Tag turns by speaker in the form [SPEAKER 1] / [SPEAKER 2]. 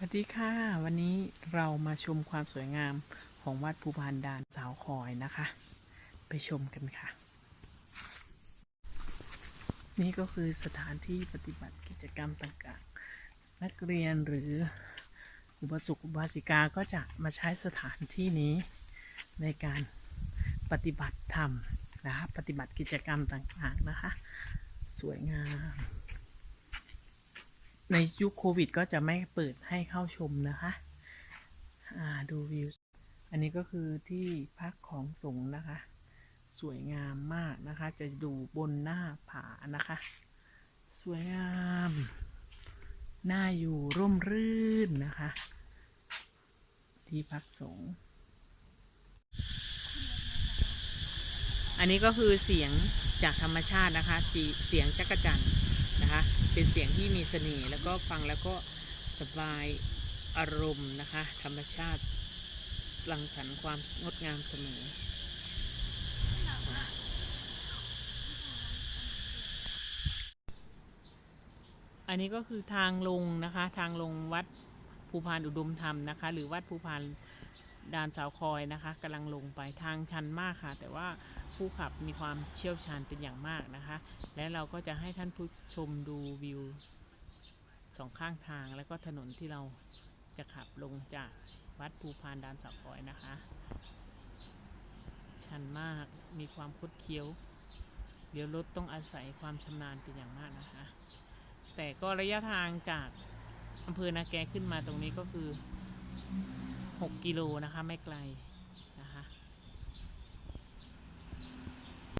[SPEAKER 1] สวัสดีค่ะ วันนี้เรามาชมความสวยงามของวัดภูพานดานสาวคอยนะคะ ไปชมกันค่ะ นี่ก็คือสถานที่ปฏิบัติกิจกรรมต่างๆ นักเรียนหรืออุบาสกอุบาสิกาก็จะมาใช้สถานที่นี้ในการปฏิบัติธรรมนะคะปฏิบัติกิจกรรมต่างๆนะคะ สวยงาม ในยุคโควิดก็จะไม่เปิดให้เข้าชมนะคะอ่าดูวิว อันนี้ก็คือที่พักของสงนะคะ สวยงามมากนะคะ จะดูบนหน้าผานะคะ สวยงามน่าอยู่ร่มรื่นนะคะ ที่พักสงอันนี้ก็คือเสียงจากธรรมชาตินะคะ เสียงจักรจันทร์ นะคะ เป็นเสียงที่มีเสน่ห์แล้วก็ฟังแล้วก็สบายอารมณ์นะคะ ธรรมชาติรังสรรค์ความงดงามเสมออันนี้ก็คือทางลงนะคะ ทางลงวัดภูพานอุดมธรรมนะคะ หรือวัดภูพาน ดานสาวคอยนะคะกำลังลงไปทางชันมากค่ะ แต่ว่าผู้ขับมีความเชี่ยวชาญเป็นอย่างมากนะคะ และเราก็จะให้ท่านผู้ชมดูวิวสองข้างทางแล้วก็ถนนที่เราจะขับลงจากวัดภูพานดานสาวคอยนะคะ ชันมากมีความคดเคี้ยว เดี๋ยวรถต้องอาศัยความชำนาญเป็นอย่างมากนะคะ แต่ก็ระยะทางจากอำเภอนาแกขึ้นมาตรงนี้ก็คือ 6กิโลนะคะ ไม่ไกล